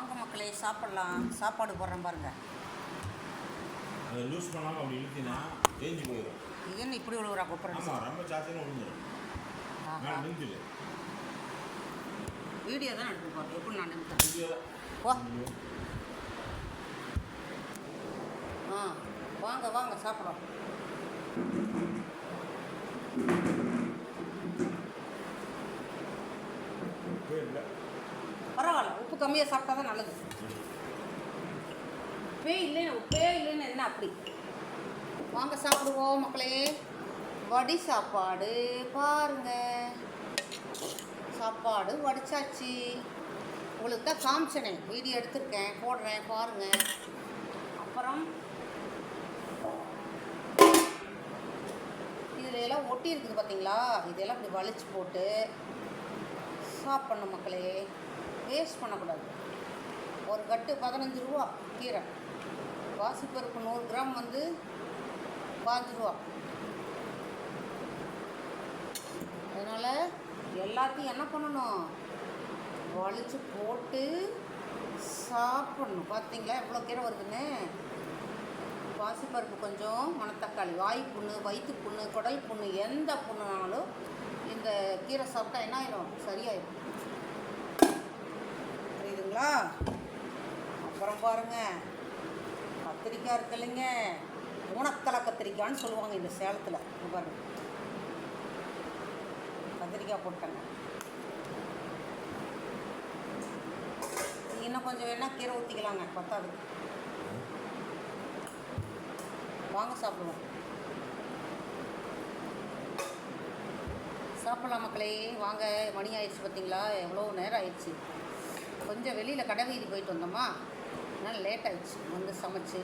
வாங்க மக்களே சாப்பிட்லாம். சாப்பாடு போடுறேன் பாருங்க. அதை லூஸ் பண்ணாமல் அப்படி இழுத்தினா தேஞ்சு போயிடும். இது என்ன இப்படி விழுவுறா கொப்பரை ஆமாம் ரொம்ப சாத்தின்னு விழுந்துடும். நான் நிறுத்திடு வீடியோ தான் எடுத்து போகிறேன் எப்படி நான் வீடியோ வா ஆ வாங்க வாங்க சாப்பிட்றோம் கம்மியாக சாப்பிட்டா தான் நல்லது. உப்பே இல்லைன்னு உப்பே இல்லைன்னு என்ன அப்படி? வாங்க சாப்பிடுவோம் மக்களே. வடி சாப்பாடு பாருங்க. சாப்பாடு வடிச்சாச்சு. உங்களுக்கு தான் காமிச்சனே. வீடியோ எடுத்திருக்கேன். போடுறேன் பாருங்க. அப்புறம் இதில் எல்லாம் ஒட்டி இருக்குது பார்த்தீங்களா இதெல்லாம் இப்படி வலிச்சு போட்டு சாப்பிட்ணும் மக்களே. வேஸ்ட் பண்ணக்கூடாது. ஒரு கட்டு பதினஞ்சு ரூபா கீரை. பாசிப்பருப்பு நூறு கிராம் வந்து பாஞ்சு ரூபா. அதனால் எல்லாத்தையும் என்ன பண்ணணும்? வலிச்சு போட்டு சாப்பிடணும். பார்த்தீங்களா எவ்வளோ கீரை வருதுன்னு? பாசிப்பருப்பு கொஞ்சம் மணத்தக்காளி வாய் புண்ணு வயிற்று புண்ணு குடல் புண்ணு எந்த புண்ணுனாலும் இந்த கீரை சாப்பிட்டா என்ன ஆயிரும் சரியாயிடும். புரியுதுங்களா அப்புறம் பாருங்க. கத்திரிக்காய் இருக்கு இல்லைங்க ஊனத்தலை கத்திரிக்காய்னு சொல்லுவாங்க இந்த சேலத்தில். பாருங்கள் பாருங்க. கத்திரிக்காய் போட்டேங்க. இன்னும் கொஞ்சம் வேணால் கீரை ஊற்றிக்கலாங்க பத்தாது வாங்க சாப்பிடுவோம். சாப்பிடலாம் மக்களே. வாங்க மணி ஆயிடுச்சு பார்த்தீங்களா எவ்வளோ நேரம் ஆயிடுச்சு? கொஞ்சம் வெளியில் கடை வீதி போயிட்டு வந்தோமா? அதனால் லேட் ஆயிடுச்சு. வந்து சமைச்சு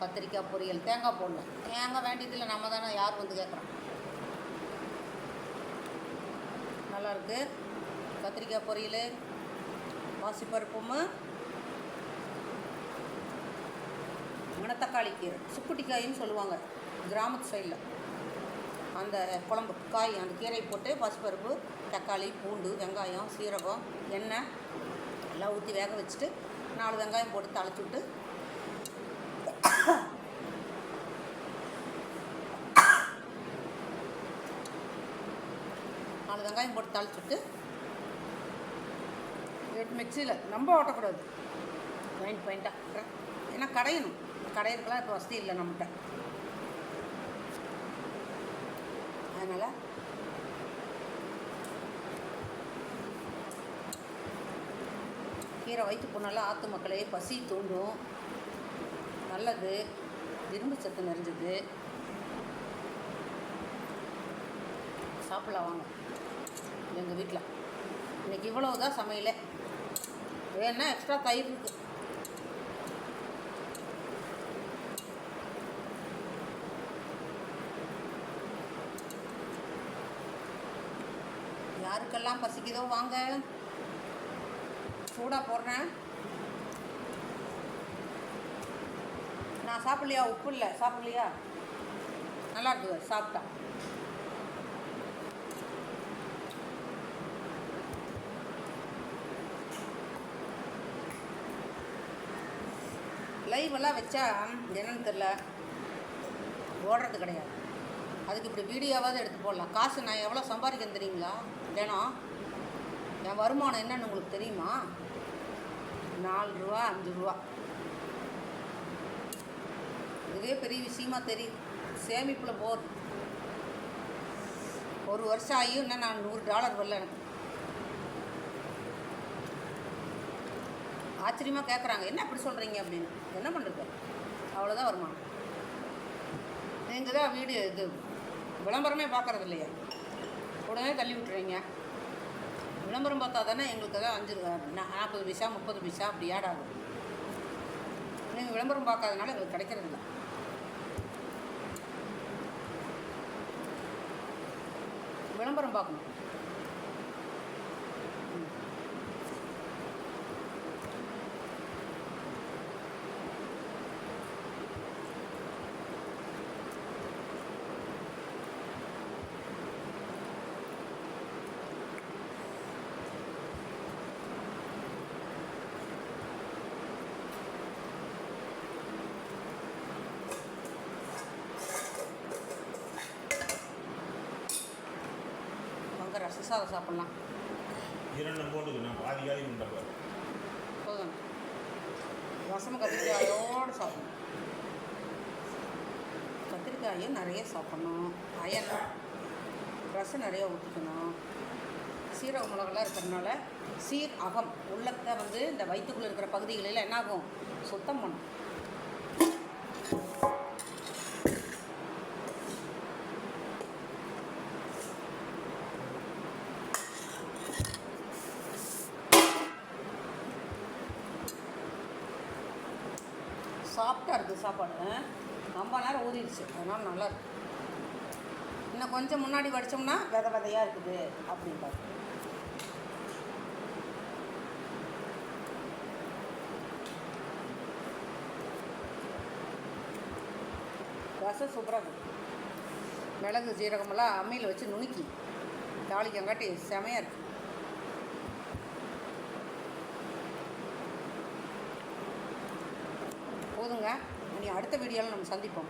கத்திரிக்காய் பொரியல் தேங்காய் போடல. தேங்காய் வேண்டியதில்லை நம்ம தானே யார் வந்து கேட்குறோம் நல்லாயிருக்கு கத்திரிக்காய் பொரியல் பாசிப்பருப்பும் மணத்தக்காளி கீரை சுக்குட்டிக்காயின்னு சொல்லுவாங்க கிராமத்து சைடில் அந்த குழம்பு காய் அந்த கீரை போட்டு பசுப்பருப்பு தக்காளி பூண்டு வெங்காயம் சீரகம் எண்ணெய் எல்லாம் ஊற்றி வேக வச்சுட்டு நாலு வெங்காயம் போட்டு தாளிச்சு விட்டு நாலு வெங்காயம் போட்டு தாளிச்சு விட்டு எடுத்து மிக்சியில் ரொம்ப ஓட்டக்கூடாது. பாயிண்ட் பாயிண்ட்டாக ஏன்னா கடையணும். கடையிறதுக்கெல்லாம் இப்போ வசதி இல்லை நம்மகிட்ட. அதனால் கீரை வயிற்று போனாலும் ஆற்று மக்களே பசி தூண்டும். நல்லது. இரும்பு சத்து நிறைஞ்சது. சாப்பிடலாம் வாங்க. எங்கள் வீட்டில் இன்னைக்கு இவ்வளவு தான் சமையல். வேணா எக்ஸ்ட்ரா தயிர் இருக்குது யாருக்கெல்லாம் பசிக்குதோ வாங்க. சூடாக போடுறேன். நான் சாப்பிட்லையா? உப்பு இல்லை. சாப்பிட்லையா? நல்லா இருக்குது. சாப்பிட்டா லைவ் எல்லாம் வச்சா என்னன்னு தெரில ஓடுறது கிடையாது. அதுக்கு இப்படி வீடியோவாவது எடுத்து போடலாம். காசு நான் எவ்வளோ சம்பாதிக்கிறேன் தெரியுங்களா? தினம் என் வருமானம் என்னன்னு உங்களுக்கு தெரியுமா? நாலு ரூபா அஞ்சு ரூபா. இதுவே பெரிய விஷயமா தெரியும் சேமிப்பில் போர் ஒரு வருஷம் ஆகியும் இன்னும் நான் நூறு டாலர் வரல எனக்கு. ஆச்சரியமாக கேட்குறாங்க என்ன அப்படி சொல்கிறீங்க அப்படின்னு. என்ன பண்ணுறது அவ்வளோதான் வருமானம். நீங்கள் தான் வீடியோ இது விளம்பரமே பார்க்குறது இல்லையா உடனே தள்ளி விட்டுறீங்க விளம்பரம் பார்த்தா தானே எங்களுக்கு தான் அஞ்சு நாற்பது பைசா முப்பது பைசா அப்படி ஆட் ஆகும். நீங்கள் விளம்பரம் பார்க்காதனால எங்களுக்கு கிடைக்கிறது இல்லை விளம்பரம் பார்க்கணும். சாதம் சாப்பிட்லாம். இரண்டும் போட்டுக்கு நான் பாதி காலி பண்ணுறேன் போதும். ரசம் கத்திரிக்காயோடு சாப்பிடணும். கத்திரிக்காயும் நிறைய சாப்பிடணும். அயன் ரசம் நிறைய ஊற்றிக்கணும் சீரக மிளகெல்லாம் இருக்கிறதுனால சீர் அகம் உள்ளத்தை வந்து இந்த வயிற்றுக்குள்ளே இருக்கிற பகுதிகளில் என்ன ஆகும் சுத்தம் பண்ணும். சாஃப்டாக இருக்குது சாப்பாடு. ரொம்ப நேரம் ஊறிடுச்சு. அதனால் நல்லா இருக்கு. இன்னும் கொஞ்சம் முன்னாடி வடித்தோம்னா வித விதையாக இருக்குது அப்படின்பாரு ரசம் சூப்பராக இருக்கும் மிளகு சீரகமெல்லாம் அம்மியில் வச்சு நுணுக்கி தாளிக்கங்காட்டி செமையாக இருக்குது பண்ணுங்கள் இனி அடுத்த வீடியோவில் நம்ம சந்திப்போம்.